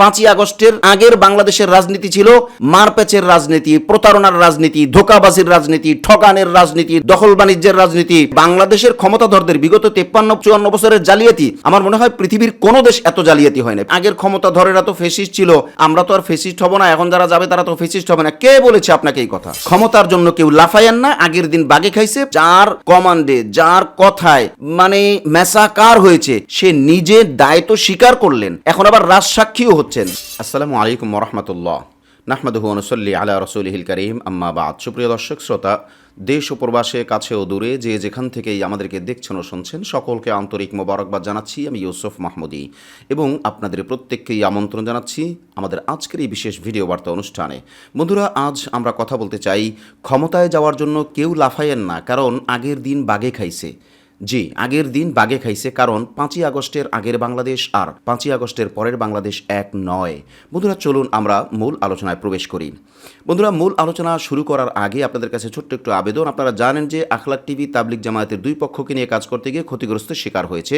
পাঁচই আগস্টের আগের বাংলাদেশের রাজনীতি ছিল মারপ্যাচের রাজনীতি, প্রতারণার রাজনীতি, ধোকাবাজির রাজনীতি, ঠকানের রাজনীতি, দখল বাণিজ্যের রাজনীতি। বাংলাদেশের ক্ষমতাধরদের বিগত তেপ্পান্ন, চুয়ান্ন বছরের জালিয়াতি, আমার মনে হয় পৃথিবীর কোনো দেশ এত জালিয়াতি হয় না আগের ক্ষমতাধরেরা তো ফেসিস্ট ছিল, আমরা তো আর ফেসিস্ট হব না, এখন যারা যাবে তারা তো ফেসিস্ট হবে না। কে বলেছে আপনাকে এই কথা? ক্ষমতার জন্য কেউ লাফায়েন না, আগের দিন বাগে খাইছে, যার কমান্ডে, যার কথায় মানে মেসাকার হয়েছে, সে নিজে দায়িত্ব স্বীকার করলেন। এখন আবার রাজসাক্ষীও হচ্ছেন, আসসালামু আলাইকুম রহমতুল্লাহ। নাহমাদুহু অনুসল্লি আলা রসুলহিল করিম, আম্মা বাদ। সুপ্রিয় দর্শক, শ্রোতা, দেশ ও প্রবাসে, কাছে ও দূরে যে যেখান থেকেই আমাদেরকে দেখছেন ও শুনছেন, সকলকে আন্তরিক মোবারকবাদ জানাচ্ছি। আমি ইউসুফ মাহমুদি এবং আপনাদের প্রত্যেককেই আমন্ত্রণ জানাচ্ছি আমাদের আজকের এই বিশেষ ভিডিও বার্তা অনুষ্ঠানে। বন্ধুরা, আজ আমরা কথা বলতে চাই, ক্ষমতায় যাওয়ার জন্য কেউ লাফায়েন না, কারণ আগের দিন বাগে খাইছে। জি, আগের দিন বাগে খাইছে কারণ পাঁচই আগস্টের আগের বাংলাদেশ আর পাঁচই আগস্টের পরের বাংলাদেশ এক নয়। বন্ধুরা, চলুন আমরা মূল আলোচনায় প্রবেশ করি। বন্ধুরা, মূল আলোচনা শুরু করার আগে আপনাদের কাছে ছোট্ট একটু আবেদন। আপনারা জানেন যে আখলাক টিভি তাবলিক জামায়াতের দুই পক্ষকে নিয়ে কাজ করতে গিয়ে ক্ষতিগ্রস্ত শিকার হয়েছে,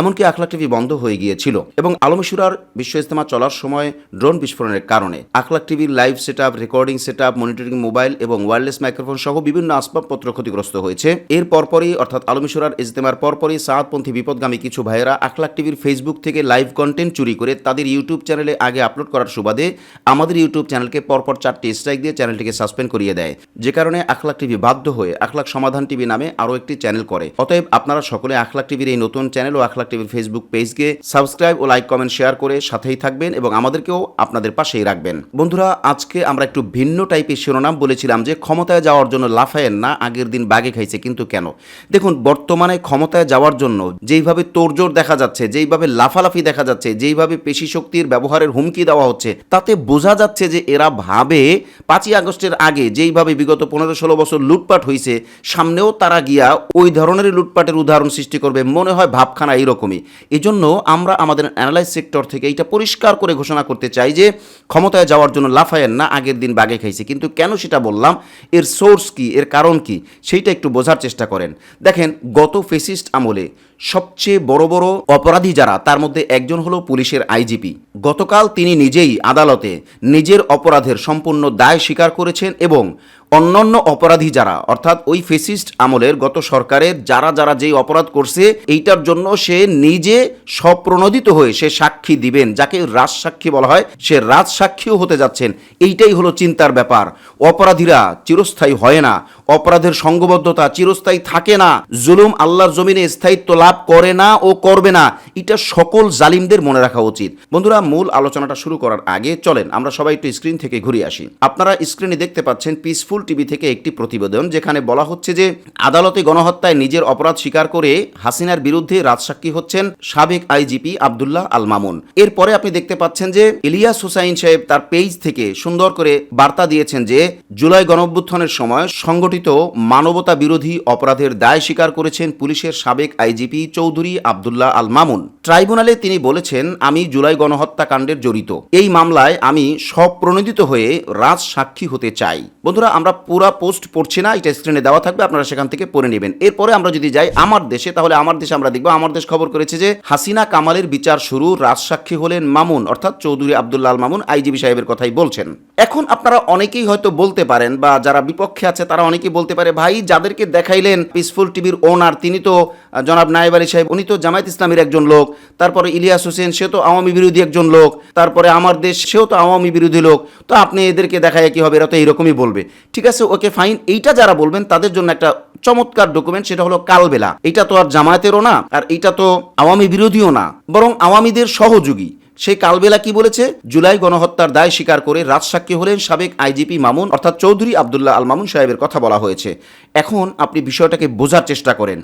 এমনকি আখলাক টিভি বন্ধ হয়ে গিয়েছিল। এবং আলমশুরার বিশ্ব ইজতেমা চলার সময় ড্রোন বিস্ফোরণের কারণে আখলাক টিভির live set recording set monitoring mobile এবং ওয়্যারলেস মাইক্রোফোন সহ বিভিন্ন আসবাবপত্র ক্ষতিগ্রস্ত হয়েছে। এর পরপরই, অর্থাৎ আলমশুরার ইজতেমার পরপরই সাতপন্থী বিপদগামী কিছু ভাইয়েরা আখলাক টিভির ফেসবুক থেকে লাইভ কন্টেন্ট চুরি করে তাদের ইউটিউব চ্যানেলে আগে আপলোড করার সুবাদে আমাদের ইউটিউব চ্যানেলকে পরপর চারটি স্ট্রাইক দিয়ে চ্যানেলটিকে সাসপেন্ড করিয়ে দেয়, যে কারণে আখলাক টিভি বাধ্য হয়ে আখলাক সমাধান টিভি নামে আরও একটি চ্যানেল করে। অতএব আপনারা সকলে আখলাক টিভির এই নতুন চ্যানেল ও আখলাক টিভির ফেসবুক পেজকে সাবস্ক্রাইব ও লাইক, কমেন্ট, শেয়ার করে সাথেই থাকবেন এবং আমাদেরকেও আপনাদের পাশেই রাখবেন। বন্ধুরা, আজকে আমরা একটু ভিন্ন টাইপের শিরোনাম বলেছিলাম যে ক্ষমতায় যাওয়ার জন্য লাফায়েন না, আগের দিন বাগে খাইছে, কিন্তু কেন? দেখুন, বর্তমানে ক্ষমতায় যাওয়ার জন্য যেইভাবে তোড়জোড় দেখা যাচ্ছে, যেইভাবে লাফালাফি দেখা যাচ্ছে, যেইভাবে পেশি শক্তির ব্যবহারের হুমকি দেওয়া হচ্ছে, তাতে বোঝা যাচ্ছে যে এরা ভাবে পাঁচই আগস্টের আগে যেইভাবে বিগত পনেরো ষোলো বছর লুটপাট হয়েছে সামনেও তারা গিয়া ওই ধরনের লুটপাটের উদাহরণ সৃষ্টি করবে। মনে হয় ভাবখানা এইরকমই। এজন্য আমরা আমাদের অ্যানালাইজ সেক্টর থেকে এটা পরিষ্কার করে ঘোষণা করতে চাই যে, ক্ষমতায় যাওয়ার জন্য লাফায়েন না, আগের দিন বাগে খাইছে। কিন্তু কেন সেটা বললাম? এর সোর্স কি? এর কারণ কি? সেইটা একটু বোঝার চেষ্টা করেন। দেখেন, গত ফেসিস্ট আমলে সবচেয়ে বড় বড় অপরাধী যারা, তার মধ্যে একজন হলো পুলিশের আইজিপি। গতকাল তিনি নিজেই আদালতে নিজের অপরাধের সম্পূর্ণ দায় স্বীকার করেছেন এবং অন্যান্য অপরাধী যারা, অর্থাৎ ওই ফেসিস্ট আমলের গত সরকারের যারা যারা যেই অপরাধ করছে, এইটার জন্য সে নিজে স্বপ্রণোদিত হয়ে সে সাক্ষী দিবেন, যাকে রাজসাক্ষী বলা হয়, সে রাজসাক্ষীও হতে যাচ্ছেন। এইটাই হলো চিন্তার ব্যাপার। অপরাধীরা চিরস্থায়ী হয় না, অপরাধের সঙ্গবদ্ধতা চিরস্থায়ী থাকে না। জুলুম আল্লাহর জমিনে স্থায়িত্ব লাভ করে না ও করবে না। এটা সকল জালিমদের মনে রাখা উচিত। বন্ধুরা, মূল আলোচনাটা শুরু করার আগে চলেন, আমরা সবাই একটু স্ক্রিন থেকে ঘুরে আসি। আপনারা স্ক্রিনে দেখতে পাচ্ছেন পিসফুল টিভি থেকে একটি প্রতিবেদন, যেখানে বলা হচ্ছে যে, আদালতে গণহত্যায় নিজের অপরাধ স্বীকার করে হাসিনার বিরুদ্ধে রাজসাক্ষী হচ্ছেন সাবেক আইজিপি আবদুল্লাহ আল মামুন। এরপরে আপনি দেখতে পাচ্ছেন যে, ইলিয়াস হুসাইন সাহেব তার পেজ থেকে সুন্দর করে বার্তা দিয়েছেন যে, জুলাই গণঅভ্যুত্থানের সময় সংগঠিত মানবতা বিরোধী অপরাধের দায় স্বীকার করেছেন পুলিশের সাবেক আইজিপি চৌধুরী আবদুল্লাহ আল মামুন। ট্রাইব্যুনালে তিনি বলেছেন, আমি জুলাই গণহত্যাকাণ্ডের জড়িত। এই মামলায় আমি স্বপ্রণোদিত হয়ে রাজ সাক্ষী হতে চাই। বন্ধুরা, আমরা পুরা পোস্ট পড়ছি না, এটা স্ক্রিনে দেওয়া থাকবে, আপনারা সেখান থেকে পড়ে নেবেন। এরপরে আমরা যদি যাই আমার দেশে, তাহলে আমার দেশে আমরা দেখব, আমার দেশ খবর করেছে যে হাসিনা কামালের বিচার শুরু, রাজসাক্ষী হলেন মামুন, অর্থাৎ চৌধুরী আবদুল্লাহ আল মামুন আইজিবি সাহেবের কথাই বলছেন। এখন আপনারা অনেকেই হয়তো বলতে পারেন, বা যারা বিপক্ষে আছে তারা অনেকেই বলতে পারে, ভাই, যাদেরকে দেখাইলেন পিসফুল টিভির ওনার তিনি তো জনাব নায়েব আলী সাহেব, উনি তো জামায়াত ইসলামের একজন লোক। তারপরে ইলিয়াস হোসেন সে তো আওয়ামী বিরোধী একজন লোক। তারপরে আমার দেশ, সেও তো আওয়ামী বিরোধী লোক। তো আপনি এদেরকে দেখায় কি হবে? এরা তো এইরকমই বলবে। ঠিক আছে, ওকে ফাইন এইটা যারা বলবেন, তাদের জন্য একটা চমৎকার ডকুমেন্ট সেটা হলো কালবেলা। এটা তো আর জামায়াতেরও না, আর এটা তো আওয়ামী বিরোধীও না, বরং আওয়ামীদের সহযোগী। সেই কালবেলা কি বলেছে? জুলাই গণহত্যার দায় স্বীকার করে রাজসাক্ষী হলেন সাবেক আইজিপি মামুন, অর্থাৎ চৌধুরী আবদুল্লাহ আল মামুন সাহেবের কথা বলা হয়েছে। এখন আপনি বিষয়টাকে বোঝার চেষ্টা করেন।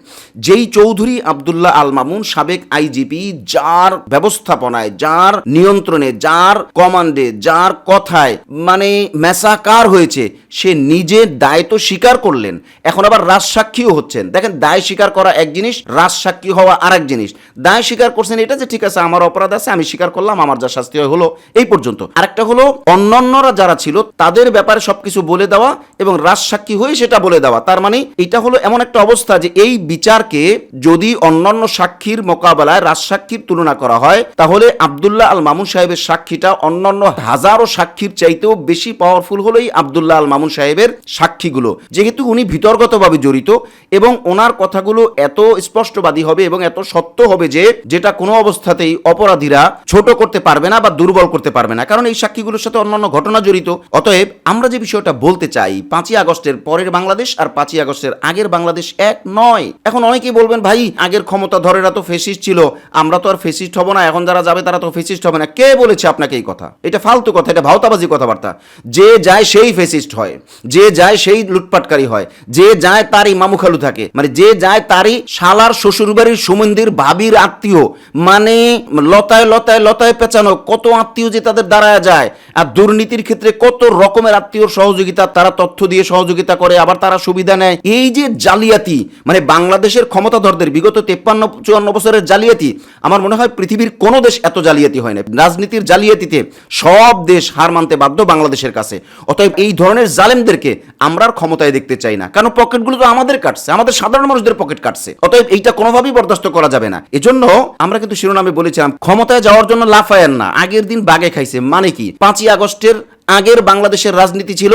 যেই চৌধুরী আবদুল্লাহ আল মামুন সাবেক আইজিপি, যার ব্যবস্থাপনায়, যার নিয়ন্ত্রণে, যার কমান্ডে, যার কথায় মানে মেসাকার হয়েছে, সে নিজে দায় তো স্বীকার করলেন। এখন আবার রাজসাক্ষীও হচ্ছেন। দেখেন, দায় স্বীকার করা এক জিনিস, রাজসাক্ষী হওয়া আর এক জিনিস। দায় স্বীকার করছেন এটা যে, ঠিক আছে, আমার অপরাধ আছে, আমি স্বীকার করলাম করলাম আমার যা শাস্তি হয় হলো এই পর্যন্ত। আরেকটা হলো, অন্যান্যরা যারা ছিল, তাদের ব্যাপারে সবকিছু বলে দেওয়া এবং রাজসাক্ষী হয়ে সেটা বলে দেওয়া। তার মানে এটা হলো এমন একটা অবস্থা যে এই বিচারকে যদি অন্যান্য সাক্ষীর মোকাবেলায় রাজসাক্ষীর তুলনা করা হয়, তাহলে আবদুল্লাহ আল মামুন সাহেবের সাক্ষীটা অন্যান্য হাজারো সাক্ষীর চাইতেও বেশি পাওয়ারফুল হলো এই আবদুল্লাহ আল মামুন সাহেবের সাক্ষীগুলো। যেহেতু উনি বিতর্কতভাবে জড়িত এবং ওনার কথাগুলো এত স্পষ্টবাদী হবে এবং এত সত্য হবে যে, যেটা কোনো অবস্থাতেই অপরাধীরা ছোট করতে পারবে না বা দুর্বল করতে পারবে না। কারণ এই সাক্ষীগুলোর সাথে অন্যান্য ঘটনা জড়িত। অতএব আমরা যে বিষয়টা বলতে চাই, পাঁচই আগস্টের পরের বাংলাদেশ আর পাঁচই আগস্টের আগের বাংলাদেশ এক নয়। এখন অনেকেই বলবেন, ভাই, আগের ক্ষমতা ধরেরা তো ফেসিস্ট ছিল। আমরা তো আর ফেসিস্ট হব না। এখন যারা যাবে তারা তো ফেসিস্ট হবে না। কে বলেছে আপনাকে এই কথা? এটা ফালতু কথা, এটা ভাওতাবাজি কথাবার্তা। যে যায় সেই ফেসিস্ট হয়। যে যায় সেই লুটপাটকারী হয়। যে যায় তারই মামু খালু থাকে। মানে যে যায় তারই শালার শ্বশুরবাড়ির সুমন্দির ভাবির আত্মীয়। মানে লতায় লতায় লতায় পেঁচানো, কত আত্মীয় যে তাদের দাঁড়ায় যায়, আর দুর্নীতির ক্ষেত্রে কত রকমের আত্মীয় সহযোগিতা, তারা তথ্য দিয়ে সহযোগিতা করে, আবার তারা সুবিধা নেয়। এই যে জালিয়াতি মানে বাংলাদেশের ক্ষমতাধরদের, বিগত তেপ্পান্ন, চুয়ান্ন বছরের জালিয়াতি, আমার মনে হয় পৃথিবীর কোনো দেশ এত জালিয়াতি হয় না রাজনীতির জালিয়াতিতে সব দেশ হার মানতে বাধ্য বাংলাদেশের কাছে। অতএব এই ধরনের জালেমদেরকে আমরা ক্ষমতায় দেখতে চাই না। কারণ পকেটগুলো তো আমাদের কাটছে, আমাদের সাধারণ মানুষদের পকেট কাটছে। অতএব এইটা কোনোভাবেই বরদাস্ত করা যাবে না। এজন্য আমরা কিন্তু শিরোনামে বলেছিলাম, ক্ষমতায় যাওয়ার জন্য লাফায়েন না। আগের দিন বাগে খাইছে। মানে কি? পাঁচই আগস্টের আগের বাংলাদেশের রাজনীতি ছিল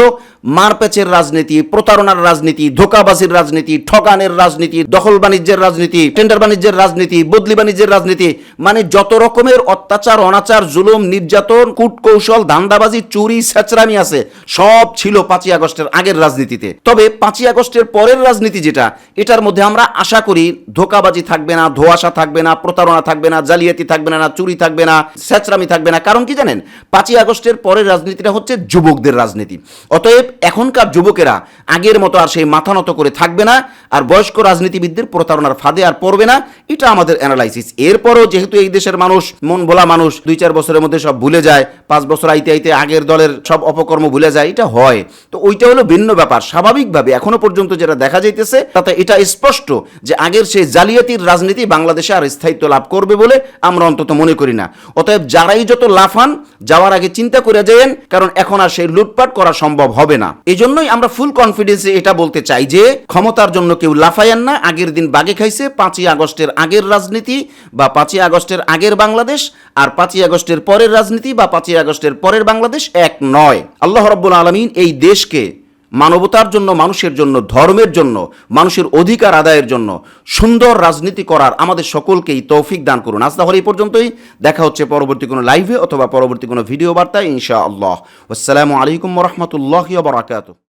মারপ্যাচের রাজনীতি, প্রতারণার রাজনীতি, ধোকাবাজির রাজনীতি, ঠকানের রাজনীতি, দখল বাণিজ্যের রাজনীতি, টেন্ডার বাণিজ্যের রাজনীতি, বদলি বাণিজ্যের রাজনীতি মানে যত রকমের অত্যাচার, অনাচার, জুলুম, নির্যাতন, কূটকৌশল, ধান্দাবাজি, চুরি সেচরামি আছে, সব ছিল পাঁচই আগস্টের আগের রাজনীতিতে। তবে পাঁচই আগস্টের পরের রাজনীতি যেটা, এটার মধ্যে আমরা আশা করি ধোকাবাজি থাকবে না, ধোয়াশা থাকবে না, প্রতারণা থাকবে না, জালিয়াতি থাকবে না চুরি থাকবে না সেচরামি থাকবে না। কারণ কি জানেন? পাঁচই আগস্টের পরের রাজনীতিটা হচ্ছে যুবকদের রাজনীতি। অতএব এখনকার যুবকেরা আগের মতো আর সেই মাথা নত করে থাকবে না, আর বয়স্ক রাজনীতিবিদদের প্রতারণার ফাঁদে আর পড়বে না, এটা আমাদের অ্যানালাইসিস এরপরও যেহেতু এই দেশের মানুষ, মন ভোলা মানুষ, দুই চার বছরের মধ্যে সব ভুলে যায়, পাঁচ বছর আইতে আইতে আগের দলের সব অপকর্ম ভুলে যায়, এটা হয়। তো ওইটা হলো ভিন্ন ব্যাপার। স্বাভাবিকভাবে এখনও পর্যন্ত যেটা দেখা যাইতেছে, তাতে এটা স্পষ্ট যে আগের সেই জালিয়াতির রাজনীতি বাংলাদেশে আর স্থায়িত্ব লাভ করবে বলে আমরা অন্তত মনে করি না। অতএব যারাই যত লাফান, যাওয়ার আগে চিন্তা করে যেন কারণ এখন আর সেই লুটপাট করা সম্ভব হবে না। এই জন্যই আমরা ফুল কনফিডেন্সে এটা বলতে চাই যে, ক্ষমতার জন্য কেউ লাফায়ান না, আগের দিন বাগে খাইছে, পাঁচই আগস্টের আগের রাজনীতি বা পাঁচই আগস্টের আগের বাংলাদেশ আর পাঁচই আগস্টের পরের রাজনীতি বা পাঁচই আগস্টের পরের বাংলাদেশ এক নয়। আল্লাহ রব্বুল আলমিন এই দেশকে মানবতার জন্য, মানুষের জন্য, ধর্মের জন্য, মানুষের অধিকার আদায়ের জন্য সুন্দর রাজনীতি করার আমাদের সকলকেই তৌফিক দান করুন। আজ তাহলে এই পর্যন্তই। দেখা হচ্ছে পরবর্তী কোনো লাইভে অথবা পরবর্তী কোনো ভিডিও বার্তায়, ইনশাআল্লাহ। আসসালামু আলাইকুম রহমতুল্লাহ বারাকাতু